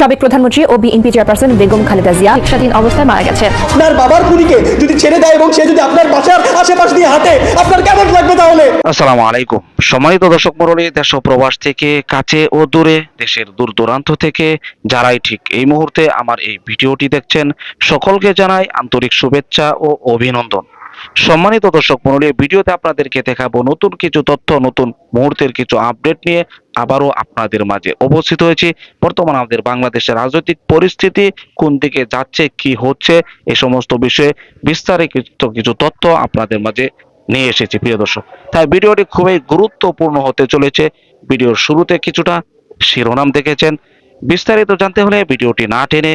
সাবেক প্রধানমন্ত্রী ও বিএনপি চেয়ারপারসন বেগম খালেদা জিয়া চিকিৎসাধীন অবস্থায় মারা গেছেন আপনার বাবার খুনিকে যদি ছেড়ে দেয় এবং সে যদি আপনার বাসার আশেপাশ দিয়ে হাঁটে আপনার কেমন লাগবে তাহলে? আসসালামু আলাইকুম। সম্মানিত দর্শক মণ্ডলী দেশ প্রবাস থেকে কাছে ও দূরে দেশের দূর দূরান্ত থেকে যারাই ঠিক এই মুহূর্তে আমার এই ভিডিওটি দেখছেন সকলকে জানাই আন্তরিক শুভেচ্ছা ও অভিনন্দন। সম্মানিত দর্শক মণ্ডলী ভিডিওতে আপনাদেরকে দেখাবো নতুন কিছু তথ্য, নতুন মুহূর্তের কিছু আপডেট নিয়ে আবারও আপনাদের মাঝে উপস্থিত হয়েছি। বর্তমান আমাদের বাংলাদেশের রাজনৈতিক পরিস্থিতি, কোন দিকে যাচ্ছে, কি হচ্ছে এই সমস্ত বিষয়ে বিস্তারিত কিছু তথ্য আপনাদের মাঝে নিয়ে এসেছি, প্রিয় দর্শক। তাই ভিডিওটি খুবই গুরুত্বপূর্ণ হতে চলেছে। ভিডিওর শুরুতে কিছুটা শিরোনাম দেখেছেন। বিস্তারিত জানতে হলে ভিডিওটি না টেনে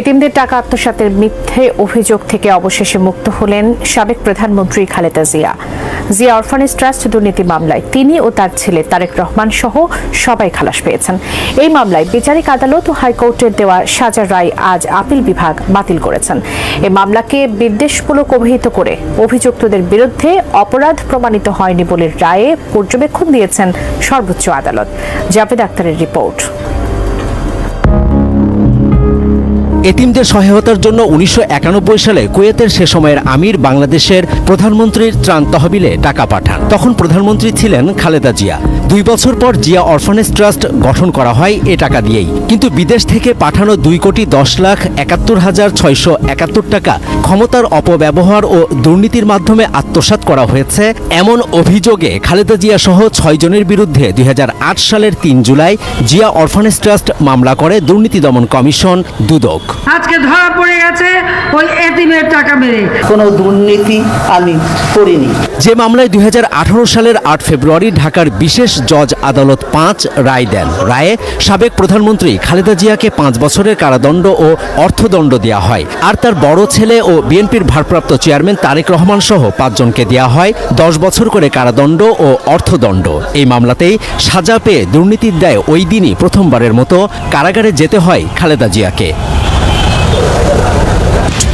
এতিমদের টাকা আত্মসাতের মিথ্যে অভিযোগ থেকে অবশেষে মুক্ত হলেন সাবেক প্রধানমন্ত্রী খালেদা জিয়া। জিয়া অরফানেজ ট্রাস্ট দুর্নীতি মামলায় তিনি ও তার ছেলে তারেক রহমান সহ সবাই খালাস পেয়েছেন। এই মামলায় বিচারিক আদালত ও হাইকোর্টের দেওয়া সাজার রায় আজ আপিল বিভাগ বাতিল করেছেন। এ মামলাকে বিদ্বেষমূলক অভিহিত করে অভিযুক্তদের বিরুদ্ধে অপরাধ প্রমাণিত হয়নি বলে রায়ে পর্যবেক্ষণ দিয়েছেন সর্বোচ্চ আদালত। জাভেদ আক্তারের রিপোর্ট। এতিমদের সহায়তার জন্য উনিশশো একানব্বই সালে কুয়েতের সে সময়ের আমির বাংলাদেশের প্রধানমন্ত্রীর ত্রাণ তহবিলে টাকা পাঠান। তখন প্রধানমন্ত্রী ছিলেন খালেদা জিয়া। দুই বছর পর জিয়া অরফানেজ ট্রাস্ট গঠন করা হয় এ টাকা দিয়েই। কিন্তু বিদেশ থেকে পাঠানো দুই কোটি দশ লাখ একাত্তর হাজার ছয়শো একাত্তর টাকা ক্ষমতার অপব্যবহার ও দুর্নীতির মাধ্যমে আত্মসাৎ করা হয়েছে। এমন অভিযোগে খালেদা জিয়া সহ ছয় জনের বিরুদ্ধে দুই হাজার আট সালের তিন জুলাই জিয়া অরফানেজ ট্রাস্ট মামলা করে দুর্নীতি দমন কমিশন দুদক। আজকে ধরা পড়ে গেছে ওই এতিমের টাকা মেরে। কোনো দুর্নীতি আমি করিনি। যে মামলায় দুই সালের আট ফেব্রুয়ারি ঢাকার বিশেষ জজ আদালত পাঁচ রায় দেন। রায়ে সাবেক প্রধানমন্ত্রী খালেদা জিয়াকে পাঁচ বছরের কারাদণ্ড ও অর্থদণ্ড দেওয়া হয়। আর তার বড় ছেলে ও বিএনপির ভারপ্রাপ্ত চেয়ারম্যান তারেক রহমান সহ পাঁচজনকে দেওয়া হয় দশ বছর করে কারাদণ্ড ও অর্থদণ্ড। এই মামলাতেই সাজা পেয়ে দুর্নীতির দায় ওই দিনই প্রথমবারের মতো কারাগারে যেতে হয় খালেদা জিয়াকে।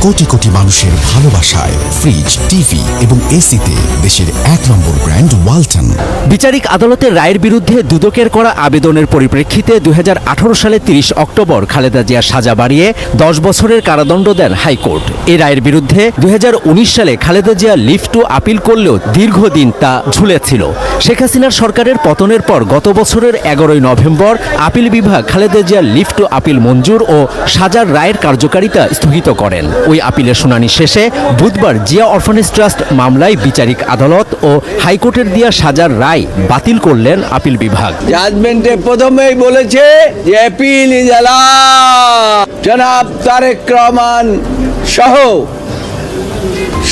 কোটি কোটি মানুষের ভালোবাসায় ফ্রিজ টিভি এবং এসিতে দেশের এক নম্বর ব্র্যান্ড ওয়ালটন বিচারিক আদালতের রায়ের বিরুদ্ধে দুদকের করা আবেদনের পরিপ্রেক্ষিতে দু হাজার আঠারো সালে তিরিশ অক্টোবর খালেদা জিয়া সাজা বাড়িয়ে দশ বছরের কারাদণ্ড দেন হাইকোর্ট। এ রায়ের বিরুদ্ধে দু হাজার উনিশ সালে খালেদা জিয়া লিফ আপিল করলেও দীর্ঘদিন তা ঝুলেছিল। শেখ হাসিনার সরকারের পতনের পর গত বছরের এগারোই নভেম্বর আপিল বিভাগ Khaleda Zia leave to appeal মঞ্জুর ও সাজার রায়ের কার্যকারিতা স্থগিত করেন। ওই আপিলের শুনানি শেষে বুধবার জিয়া অরফানেজ ট্রাস্ট মামলায় বিচারিক আদালত ও হাইকোর্টের দেওয়া সাজার রায় বাতিল করলেন আপিল বিভাগ। জাজমেন্টে প্রথমেই বলেছে যে ইজ জনাব তারেক রহমান সহ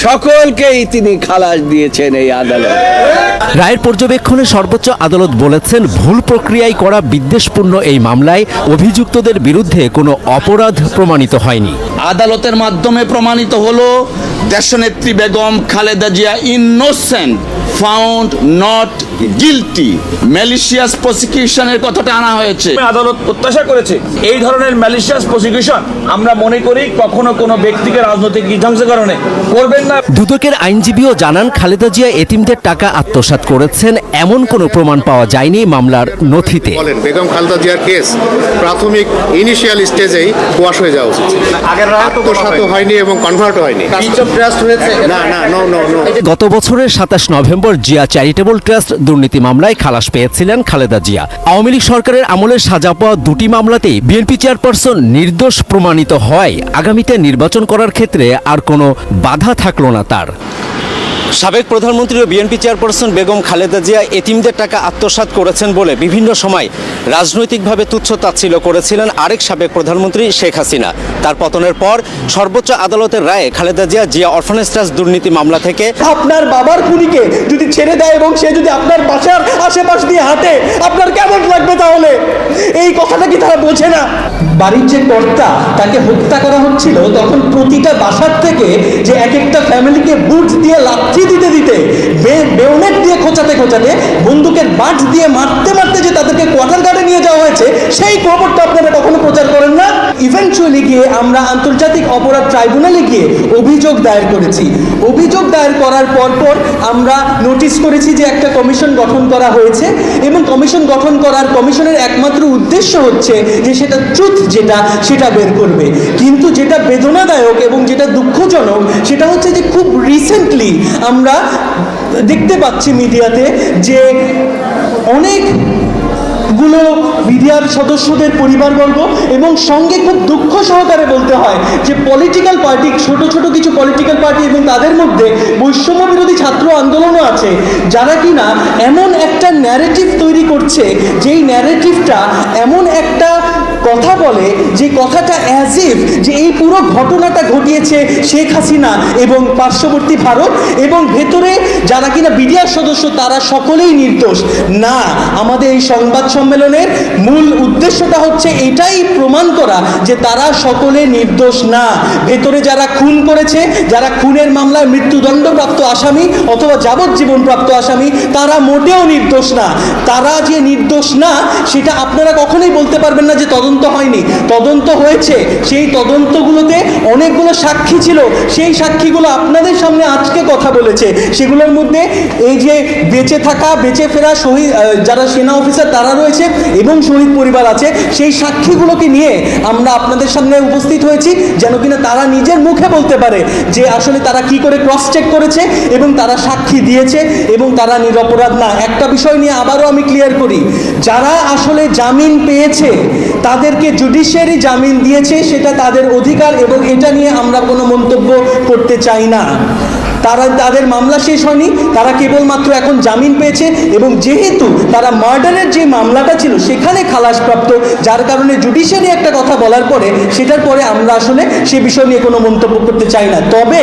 সকলকেই তিনি খালাস দিয়েছেন এই আদালত। রায়ের পর্যবেক্ষণে সর্বোচ্চ আদালত বলেছেন, ভুল প্রক্রিয়ায় করা বিদ্বেষপূর্ণ এই মামলায় অভিযুক্তদের বিরুদ্ধে কোনো অপরাধ প্রমাণিত হয়নি। আদালতের মাধ্যমে প্রমাণিত হলো দেশনেত্রী Begum Khaleda Zia innocent found not guilty malicious প্রসিকিউশনের কথাটা আনা হয়েছে। আদালত প্রত্যাশা করেছে এই ধরনের ম্যালিশিয়াস প্রসিকিউশন আমরা মনে করি কখনো কোনো ব্যক্তিকে রাজনৈতিক বিধ্বংসীকরণে করবেন না। দুদকের আইনজীবীও জানান খালেদা জিয়া এতিমদের টাকা আত্মসাৎ করেছেন এমন কোনো প্রমাণ পাওয়া যায়নি মামলার নথিতে। বলেন বেগম খালেদা জিয়ার কেস প্রাথমিক ইনিশিয়াল স্টেজেই কোয়াশ হয়ে যাওয়া উচিত। আগের রায় আত্মসাত হয়নি। এবং কনভার্ট হয়নি। না না নো নো নো গত বছরের সাতাশ নভেম্বর জিয়া চ্যারিটেবল ট্রাস্ট দুর্নীতি মামলায় খালাস পেয়েছিলেন খালেদা জিয়া। আওয়ামী লীগ সরকারের আমলে সাজা পাওয়া দুটি মামলাতেই বিএনপি চেয়ারপারসন নির্দোষ প্রমাণিত হয় আগামীতে নির্বাচন করার ক্ষেত্রে আর কোনো বাধা থাকল না তার। সাবেক প্রধানমন্ত্রী ও বিএনপি চেয়ারপারসন বেগম খালেদা জিয়া এতিমদের টাকা আত্মসাৎ করেছেন বলে বিভিন্ন সময় রাজনৈতিকভাবে তুচ্ছ তাচ্ছিল্য করেছিলেন আরেক সাবেক প্রধানমন্ত্রী শেখ হাসিনা। তার পতনের পর সর্বোচ্চ আদালতের রায়ে খালেদা জিয়া জিয়া অরফানেজ ট্রাস্ট দুর্নীতি মামলা থেকে আপনার বাবার খুনিকে যদি ছেড়ে দেয় এবং সে যদি আপনার বাসার আশেপাশ দিয়ে হাঁটে, আপনার কেমন লাগবে তাহলে? কি তারা বোঝে না? বাড়ির যে কর্তা, তাকে হত্যা করা হচ্ছিল তখন প্রতিটা বাসার থেকে যে এক একটা ফ্যামিলিকে বুট দিয়ে লাথি দিতে দিতে বেউনেট দিয়ে খোঁচাতে খোঁচাতে, বন্দুকের বাট দিয়ে মারতে মারতে যে তাদেরকে কোয়ার্টার গার্ডে নিয়ে যাওয়া হয়েছে, সেই খবরটা আপনারা কখনো প্রচার করেন ইভেনচুয়ালি গিয়ে আমরা আন্তর্জাতিক অপরাধ ট্রাইব্যুনালে গিয়ে অভিযোগ দায়ের করেছি। অভিযোগ দায়ের করার পর পর আমরা নোটিশ করেছি যে একটা কমিশন গঠন করা হয়েছে এবং কমিশন গঠন করার কমিশনের একমাত্র উদ্দেশ্য হচ্ছে যে সেটা ট্রুথ যেটা, সেটা বের করবে। কিন্তু যেটা বেদনাদায়ক এবং যেটা দুঃখজনক, সেটা হচ্ছে যে খুব রিসেন্টলি আমরা দেখতে পাচ্ছি মিডিয়াতে যে অনেক গুলো মিডিয়ার সদস্যদের পরিবারবর্গ এবং সঙ্গে খুব দুঃখ সহকারে বলতে হয় যে পলিটিক্যাল পার্টি ছোট ছোট কিছু পলিটিক্যাল পার্টি এবং তাদের মধ্যে বৈষম্য বিরোধী ছাত্র আন্দোলনও আছে, যারা কিনা এমন একটা ন্যারেটিভ তৈরি করছে, যেই ন্যারেটিভটা এমন একটা কথা বলে যে কথাটা অ্যাজ ইফ যে এই পুরো ঘটনাটা ঘটিয়েছে শেখ হাসিনা এবং পার্শ্ববর্তী ভারত এবং ভেতরে যারা কিনা বিডিআর সদস্য তারা সকলেই নির্দোষ। না, আমাদের এই সংবাদ সম্মেলনের মূল উদ্দেশ্যটা হচ্ছে এটাই প্রমাণ করা যে তারা সকলে নির্দোষ না। ভেতরে যারা খুন করেছে, যারা খুনের মামলায় মৃত্যুদণ্ডপ্রাপ্ত আসামি অথবা যাবজ্জীবন প্রাপ্ত আসামি, তারা মোটেও নির্দোষ না। তারা যে নির্দোষ না, সেটা আপনারা কখনোই বলতে পারবেন না যে তদন্ত হয়নি। তদন্ত হয়েছে। সেই তদন্তগুলোতে অনেকগুলো সাক্ষী ছিল। সেই সাক্ষীগুলো আপনাদের সামনে আজকে কথা বলেছে। সেগুলোর মধ্যে এই যে বেঁচে থাকা, বেঁচে ফেরা শহীদ যারা সেনা অফিসার, তারা রয়েছে এবং শহীদ পরিবার আছে। সেই সাক্ষীগুলোকে নিয়ে আমরা আপনাদের সামনে উপস্থিত হয়েছি যেন কিনা তারা নিজের মুখে বলতে পারে যে আসলে তারা কি করে ক্রস চেক করেছে এবং তারা সাক্ষী দিয়েছে এবং তারা নিরপরাধ না। একটা বিষয় নিয়ে আবারও আমি ক্লিয়ার করি। যারা আসলে জামিন পেয়েছে তাদেরকে জুডিশিয়ারি জামিন দিয়েছে, সেটা তাদের অধিকার এবং এটা নিয়ে আমরা কোনো মন্তব্য করতে চাই না। তারা তাদের মামলা শেষ হয়নি, তারা কেবলমাত্র এখন জামিন পেয়েছে এবং যেহেতু তারা মার্ডারের যে মামলাটা ছিল সেখানে খালাসপ্রাপ্ত, যার কারণে জুডিশিয়ারি একটা কথা বলার পরে সেটার পরে আমরা আসলে সে বিষয় নিয়ে কোনো মন্তব্য করতে চাই না। তবে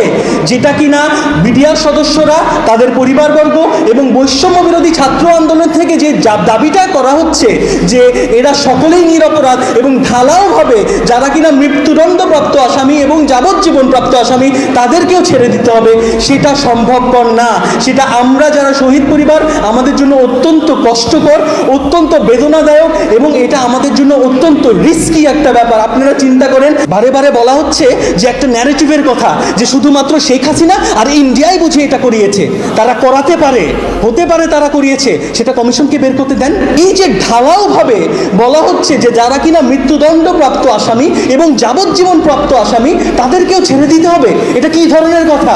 যেটা কিনা বিডিআর সদস্যরা, তাদের পরিবারবর্গ এবং বৈষম্য বিরোধী ছাত্র আন্দোলন থেকে যে দাবিটা করা হচ্ছে যে এরা সকলেই নিরপরাধ এবং ঢালাওভাবে যারা কিনা মৃত্যুদণ্ডপ্রাপ্ত আসামি এবং যাবজ্জীবনপ্রাপ্ত আসামি, তাদেরকেও ছেড়ে দিতে হবে। সেটা সম্ভবপর না। সেটা আমরা যারা শহীদ পরিবার, আমাদের জন্য অত্যন্ত কষ্টকর, অত্যন্ত বেদনাদায়ক এবং এটা আমাদের জন্য অত্যন্ত রিস্কি একটা ব্যাপার। আপনারা চিন্তা করেন, বারে বারে বলা হচ্ছে যে একটা ন্যারেটিভের কথা, যে শুধুমাত্র শেখ হাসিনা আর ইন্ডিয়াই বুঝে এটা করিয়েছে। তারা করাতে পারে, হতে পারে তারা করিয়েছে। সেটা কমিশনকে বের করতে দেন। এই যে ঢালাওভাবে বলা হচ্ছে যে যারা কিনা মৃত্যুদণ্ড প্রাপ্ত আসামি এবং যাবজ্জীবন প্রাপ্ত আসামি, তাদেরকেও ছেড়ে দিতে হবে। এটা কি ধরনের কথা?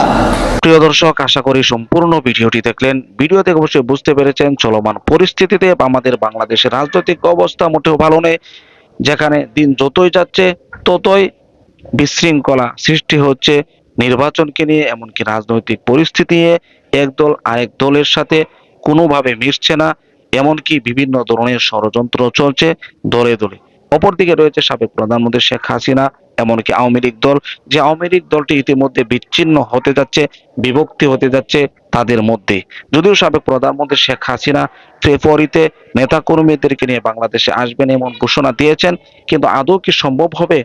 প্রিয় দর্শক, আশা করি সম্পূর্ণ ভিডিওটি দেখলেন। ভিডিও থেকে অবশ্যই বুঝতে পেরেছেন, চলমান পরিস্থিতিতে আমাদের বাংলাদেশের রাজনৈতিক অবস্থা মোটেও ভালো নেই। যেখানে দিন যতই যাচ্ছে, ততই বিশৃঙ্খলা সৃষ্টি হচ্ছে নির্বাচনকে নিয়ে, এমনকি রাজনৈতিক পরিস্থিতি নিয়ে। একদল আরেক দলের সাথে কোনোভাবে মিশছে না, এমনকি বিভিন্ন ধরনের ষড়যন্ত্র চলছে দলে দলে। অপরদিকে রয়েছে সাবেক প্রধানমন্ত্রী শেখ হাসিনা, এমনকি আওয়ামী লীগ দল। যে আওয়ামী লীগ দলটি ইতিমধ্যে বিচ্ছিন্ন হতে যাচ্ছে, বিভক্তি হতে যাচ্ছে তাদের মধ্যে। যদিও সাবেক প্রধানমন্ত্রী শেখ হাসিনা ফেব্রুয়ারিতে নেতাকর্মীদেরকে নিয়ে বাংলাদেশে আসবেন এমন ঘোষণা দিয়েছেন, কিন্তু আদৌ কি সম্ভব হবে?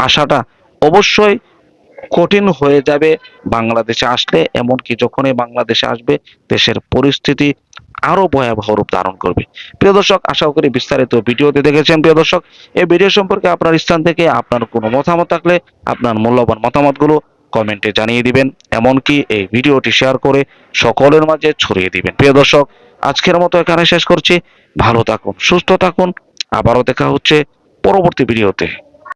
আশাটা অবশ্যই কঠিন হয়ে যাবে। বাংলাদেশে আসলে এমনকি যখনই বাংলাদেশে আসবে, দেশের পরিস্থিতি আরও ভয়াবহ রূপ ধারণ করবে। প্রিয় দর্শক, আশা করি বিস্তারিত ভিডিওতে দেখেছেন। প্রিয় দর্শক, এই ভিডিও সম্পর্কে আপনার স্থান থেকে আপনার কোনো মতামত থাকলে আপনার মূল্যবান মতামতগুলো কমেন্টে জানিয়ে দিবেন। এমনকি এই ভিডিওটি শেয়ার করে সকলের মাঝে ছড়িয়ে দিবেন। প্রিয় দর্শক, আজকের মতো এখানে শেষ করছি। ভালো থাকুন, সুস্থ থাকুন। আবারও দেখা হচ্ছে পরবর্তী ভিডিওতে।